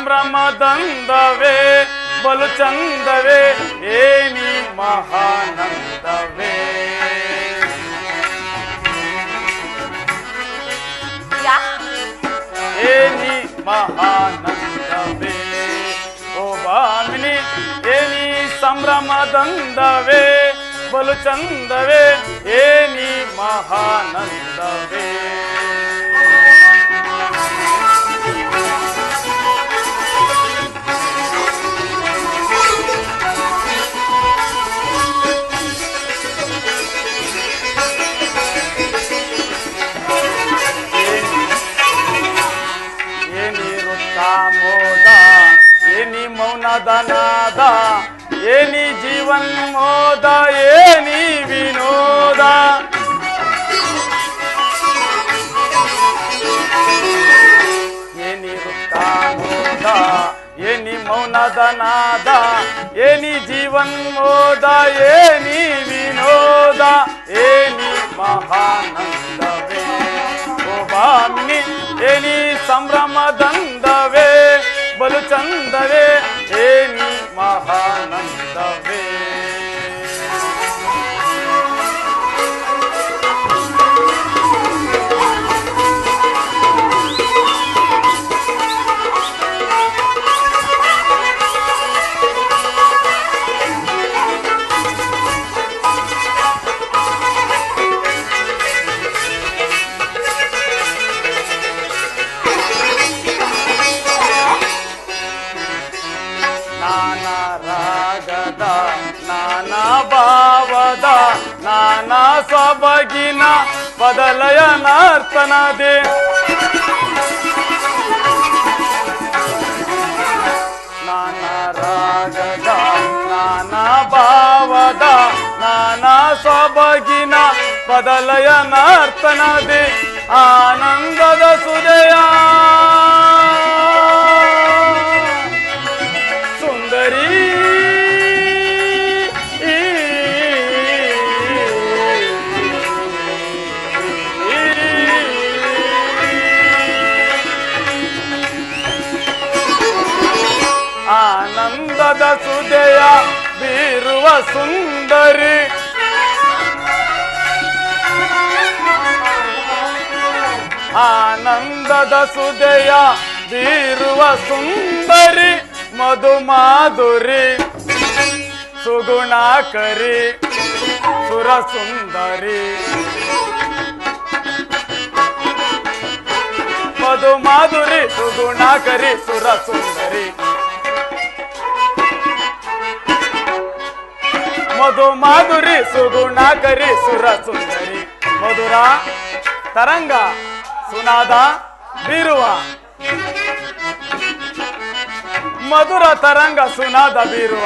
ಸಾಮ್ರಮದಂದವೇ ಬಲು ಚಂದವೇ ಏನಿ ಮಹಾನಂದವೇ ಏನಿ ಮಹಾನಂದವೇ ಓ ಭಾಮಿನಿ ಏನಿ ಸಂಭ್ರಮದಂದವೇ ಬಲು ಚಂದವೇ ಏನಿ ಮಹಾನಂದವೇ ಮೋದ ಏನಿ ಮೌನದ ನಾದ ಏನಿ ಜೀವನ್ ಮೋದ ಏನಿ ವಿನೋದ ಏನಿ ರುಕ್ಕ ಮೋದ ಏನಿ ಮೌನದ ನಾದ ಏನಿ ಜೀವನ್ ಮೋದ ಏನಿ ವಿನೋದ ಏನಿ ಮಹಾನಂದವೇ ಓಬಾಮಿ ಏನಿ ಸಂಭ್ರಮದ ಸಬಗಿನ ಬದಲಯನಾರ್ತನದೆ. ನಾನಾ ರಾಗದ ನಾನಾ ಭಾವದ ನಾನಾ ಸಬಗಿನ ಬದಲಯ ಬದಲಯನಾರ್ತನದೆ. ಆನಂದದ ಸುದಯ ಆನಂದದ ಸುದಯ ಬೀರುವ ಸುಂದರಿ ಮಧು ಮಾಧುರಿ ಸುಗುಣಾಕರಿ ಸುರ ಸುಂದರಿ ಮಧು ಮಾಧುರಿ ಸುಗುಣಾಕರಿ ಸುರ ಸುಂದರಿ మధు మాధురి సుగుణాకరి సుర సుందరి మధురా తరంగా సునాదా బీరువ? మధుర తరంగ సునాద బీరువ?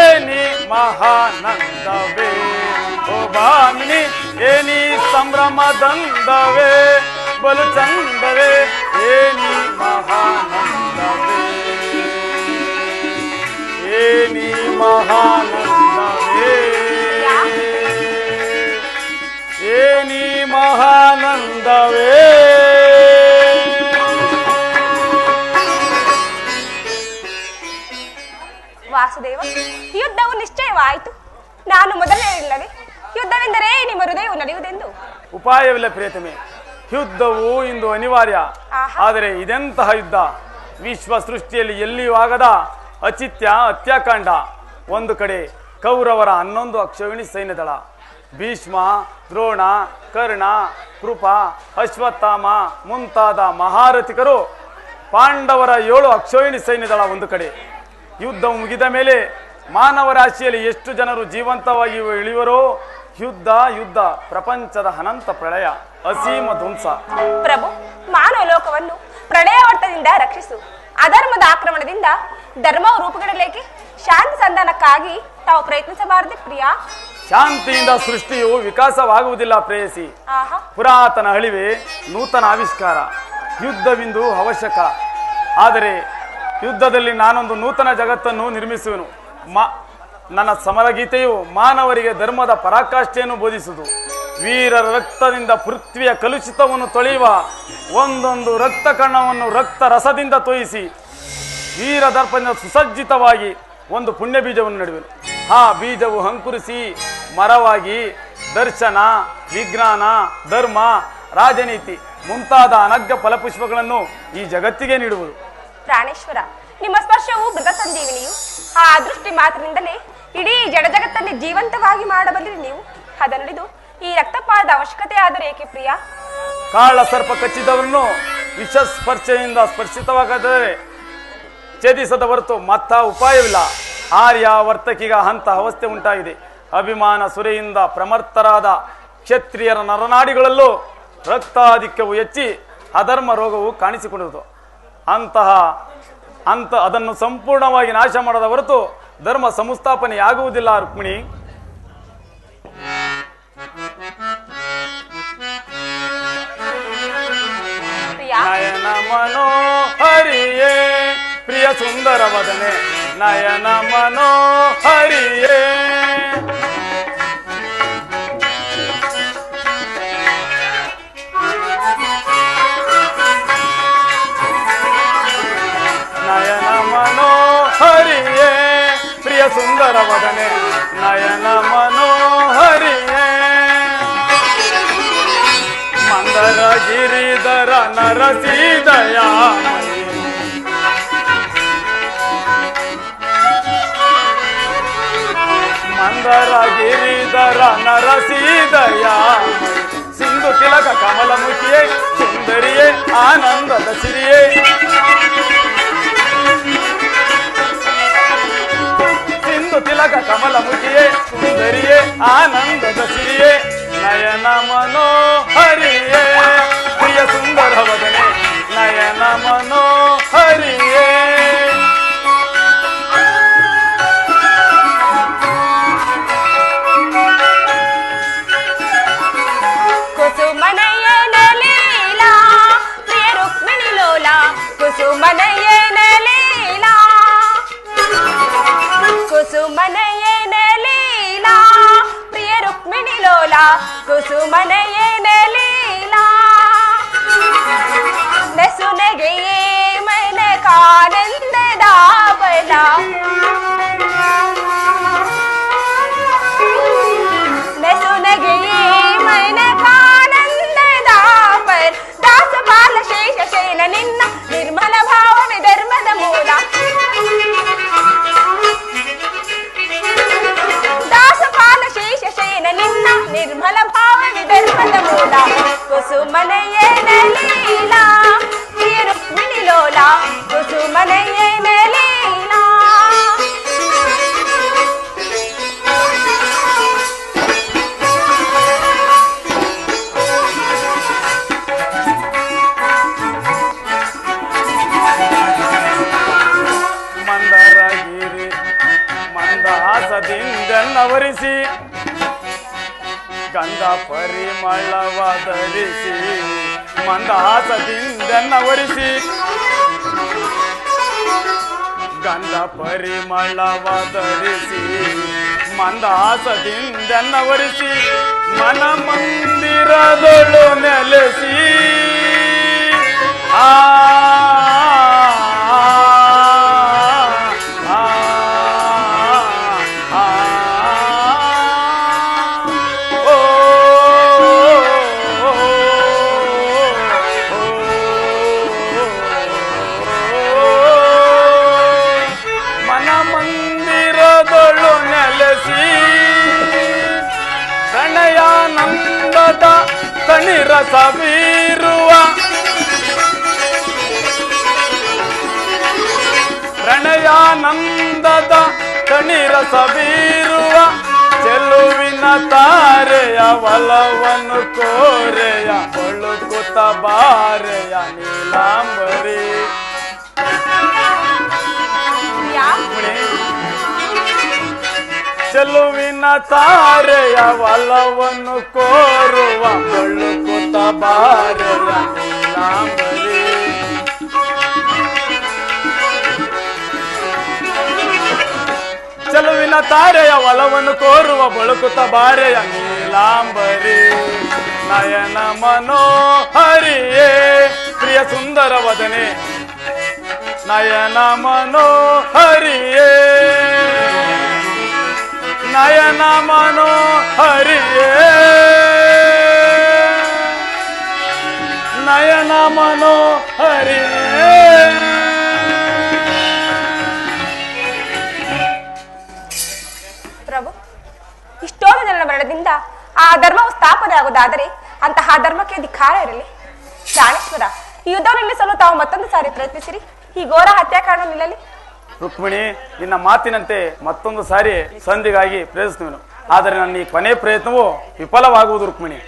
ఏని మహానందవే? ఓ భామిని ఏని సంభ్రమదందవే బలు చందవే ఏని మహానందవే? ఏని మహానంద ಮಹಾನಂದವೇ. ವಾಸುದೇವ ಯುದ್ಧವು ನಿಶ್ಚಯವಾಯಿತು. ನಾನು ಮೊದಲೇ ಇಲ್ಲವೇ? ಯುದ್ಧವೆಂದರೆ ನಿಮ್ಮ ಹೃದಯವು ನಡೆಯುವುದೆಂದು? ಉಪಾಯವಿಲ್ಲ ಪ್ರಿಯತಮೆ. ಯುದ್ಧವು ಇಂದು ಅನಿವಾರ್ಯ. ಆದರೆ ಇದೆಂತಹ ಯುದ್ಧ? ವಿಶ್ವ ಸೃಷ್ಟಿಯಲ್ಲಿ ಎಲ್ಲಿಯೂ ಆಗದ ಅಚಿತ್ಯ ಹತ್ಯಾಕಾಂಡ ಒಂದು ಕಡೆ ಕೌರವರ ಹನ್ನೊಂದು ಅಕ್ಷವಿಣಿ ಸೈನ್ಯದಳ. ಭೀಷ್ಮ ದ್ರೋಣ ಕರ್ಣ, ಕೃಪ, ಅಶ್ವತ್ಥಾಮ ಮುಂತಾದ ಮಹಾರಥಿಕರು ಪಾಂಡವರ ಏಳು ಅಕ್ಷೋಹಿಣಿ ಸೈನ್ಯದಳ ಒಂದು ಕಡೆ. ಯುದ್ಧ ಮುಗಿದ ಮೇಲೆ ಮಾನವ ರಾಶಿಯಲ್ಲಿ ಎಷ್ಟು ಜನರು ಜೀವಂತವಾಗಿ ಇಳಿಯುವರೋ, ಯುದ್ಧ ಯುದ್ಧ, ಪ್ರಪಂಚದ ಅನಂತ ಪ್ರಳಯ, ಅಸೀಮ ಧ್ವಂಸ. ಪ್ರಭು, ಮಾನವ ಲೋಕವನ್ನು ಪ್ರಳಯ ಹೊಟ್ಟದಿಂದ ರಕ್ಷಿಸು. ಅಧರ್ಮದ ಆಕ್ರಮಣದಿಂದ ಧರ್ಮವು ರೂಪುಗೊಳ್ಳಲೇಕೆ ಶಾಂತಿ ಸಂಧಾನಕ್ಕಾಗಿ ತಾವು ಪ್ರಯತ್ನಿಸಬಾರದೆ ಪ್ರಿಯ. ಶಾಂತಿಯಿಂದ ಸೃಷ್ಟಿಯು ವಿಕಾಸವಾಗುವುದಿಲ್ಲ ಪ್ರೇಯಸಿ. ಪುರಾತನ ಅಳಿವೆ ನೂತನ ಆವಿಷ್ಕಾರ ಯುದ್ಧವಿಂದು ಅವಶ್ಯಕ. ಆದರೆ ಯುದ್ಧದಲ್ಲಿ ನಾನೊಂದು ನೂತನ ಜಗತ್ತನ್ನು ನಿರ್ಮಿಸುವೆನು. ಮಾ ನನ್ನ ಸಮರಗೀತೆಯು ಮಾನವರಿಗೆ ಧರ್ಮದ ಪರಾಕಾಷ್ಠೆಯನ್ನು ಬೋಧಿಸುವುದು. ವೀರರ ರಕ್ತದಿಂದ ಪೃಥ್ವಿಯ ಕಲುಷಿತವನ್ನು ತೊಳೆಯುವ ಒಂದೊಂದು ರಕ್ತ ಕಣವನ್ನು ರಕ್ತ ರಸದಿಂದ ತೊಯಿಸಿ ವೀರ ದರ್ಪದಿಂದ ಸುಸಜ್ಜಿತವಾಗಿ ಒಂದು ಪುಣ್ಯ ಬೀಜವನ್ನು ನೆಡುವೆನು. ಆ ಬೀಜವು ಅಂಕುರಿಸಿ ಮರವಾಗಿ ದರ್ಶನ ವಿಜ್ಞಾನ ಧರ್ಮ ರಾಜನೀತಿ ಮುಂತಾದ ಅನಗ್ಗ ಫಲಪುಷ್ಪಗಳನ್ನು ಈ ಜಗತ್ತಿಗೆ ನೀಡುವುದು. ಪ್ರಾಣೇಶ್ವರ ನಿಮ್ಮ ಸ್ಪರ್ಶವು ಮೃಗ ಸಂಜೀವಿನಿಯು ಆ ಅದೃಷ್ಟಿ ಮಾತ್ರದಿಂದಲೇ ಇಡೀ ಜಡ ಜಗತ್ತನ್ನು ಜೀವಂತವಾಗಿ ಮಾಡಬಲ್ಲಿರಿ ನೀವು. ಅದನುಳಿದು ಈ ರಕ್ತಪಾತದ ಅವಶ್ಯಕತೆ ಆದರೆ ಏಕೆ ಪ್ರಿಯ? ಕಾಳ ಸರ್ಪ ಕಚ್ಚಿದವರನ್ನು ವಿಷ ಸ್ಪರ್ಶೆಯಿಂದ ಸ್ಪರ್ಶಿತವಾಗದರೆ ಛೇದಿಸದ ಹೊರತು ಮತ್ತ ಉಪಾಯವಿಲ್ಲ. ಆರ್ಯ ವರ್ತಕಿಗ ಹಂತ ಅವಸ್ಥೆ ಉಂಟಾಗಿದೆ. ಅಭಿಮಾನ ಸುರೆಯಿಂದ ಪ್ರಮರ್ಥರಾದ ಕ್ಷತ್ರಿಯರ ನರನಾಡಿಗಳಲ್ಲೂ ರಕ್ತಾಧಿಕ್ಯವು ಹೆಚ್ಚಿ ಅಧರ್ಮ ರೋಗವು ಕಾಣಿಸಿಕೊಂಡಿತು ಅಂತಹ ಅಂತ ಅದನ್ನು ಸಂಪೂರ್ಣವಾಗಿ ನಾಶ ಮಾಡದ ಹೊರತು ಧರ್ಮ ಸಂಸ್ಥಾಪನೆಯಾಗುವುದಿಲ್ಲ ರುಕ್ಮಿಣಿ. ನಯನ ಮನೋಹರಿಯೇ ಪ್ರಿಯ ಸುಂದರ ವದನೆ. ನಯನ ಮನೋಹರಿಯೇ. ప్రియ సుందరవదనే నయన మనోహరియే మందర గిరిధర నరసీదయా. మందర గిరిధర నరసీదయా. సింధు తిలక కమలముఖియే సుందరియే ఆనందద సిరియే स्तुतीला का कमल मुखिये सुंदरिये आनंद दसरिये नयन मनो ಕುಸುಮನೆಯೇ ಲೀಲಾ ನೆಸುನಗೆ ಮನ ಕಾನಂದದ ಬಲ ನೆಸುನಗೆ ಮನ ಕಾನಂದದ ಬಲ ದಾಸ ಬಾಲ ಶೇಷ ಶೈನ ನಿನ್ನ ನಿರ್ಮಲ ಭಾವ ವಿಧರ್ಮದ ಮೂಲ ಕುಸುಮನೆಯೇ ನಲೀಲಾ ರುಕ್ಮಿಣಿ ಲೋಲ ಕುಸುಮನೆಯೇ ನಲೀಲಾ ಮಂದರಗಿರಿ ಮಂದಾಸದಿಂದ ನವರಿಸಿ ಗಂಧ ಪರಿಮಳವ ಧರಿಸಿ ಮಂದಹಾಸದಿಂದೆನ್ನವರಿಸಿ ಗಂಧ ಪರಿಮಳವ ಧರಿಸಿ ಮಂದಹಾಸದಿಂದೆನ್ನವರಿಸಿ ಮನ ಮಂದಿರದೊಳು ನೆಲೆಸಿ ಆ ಆ, ಪ್ರಣಯಾನಂದದ ಕಣಿರಸ ಬೀರುವ ಚೆಲುವಿನ ತಾರೆಯ ಒಲವನ್ನು ಕೋರೆಯ, ಒಳುಕುತ ಬಾರೆಯ ನೀಲಾಂಬರಿ. ಚೆಲುವಿನ ತಾರೆಯ ಒಲವನ್ನು ಕೋರುವ, ಒಳುಕುತ ಬಾರೆಯ ನೀಲಾಂಬರಿ. ತಾರೆಯ ಒಲವನ್ನು ಕೋರುವ ಬಳುಕುತ ಬಾರೆಯ ನೀಲಾಂಬರಿ. ನಯನ ಮನೋಹರಿಯೇ, ಪ್ರಿಯ ಸುಂದರ ವದನೆ. ನಯನ ಮನೋಹರಿಯೇ. ನಯನ ಮನೋಹರಿಯೇ. ನಯನ ಮನೋಹರಿಯೇ. ಮರಣದಿಂದ ಆ ಧರ್ಮವು ಸ್ಥಾಪನೆ ಆಗುವುದಾದರೆ ಅಂತಹ ಧರ್ಮಕ್ಕೆ ಧಿಕ್ಕಾರ ಇರಲಿ. ಪ್ರಾಣೇಶ್ವರ, ಈ ಯುದ್ಧವನ್ನು ನಿಲ್ಲಿಸಲು ತಾವು ಮತ್ತೊಂದು ಸಾರಿ ಪ್ರಯತ್ನಿಸಿರಿ. ಈ ಘೋರ ಹತ್ಯಾಕಾಂಡ ನಿಲ್ಲಲಿ. ರುಕ್ಮಿಣಿ, ನಿನ್ನ ಮಾತಿನಂತೆ ಮತ್ತೊಂದು ಸಾರಿ ಸಂಧಿಗಾಗಿ ಪ್ರಯತ್ನಿಸುವೆನು ಆದರೆ ನನ್ನ ಈ ಕೊನೆ ಪ್ರಯತ್ನವು ವಿಫಲವಾಗುವುದು, ರುಕ್ಮಿಣಿ.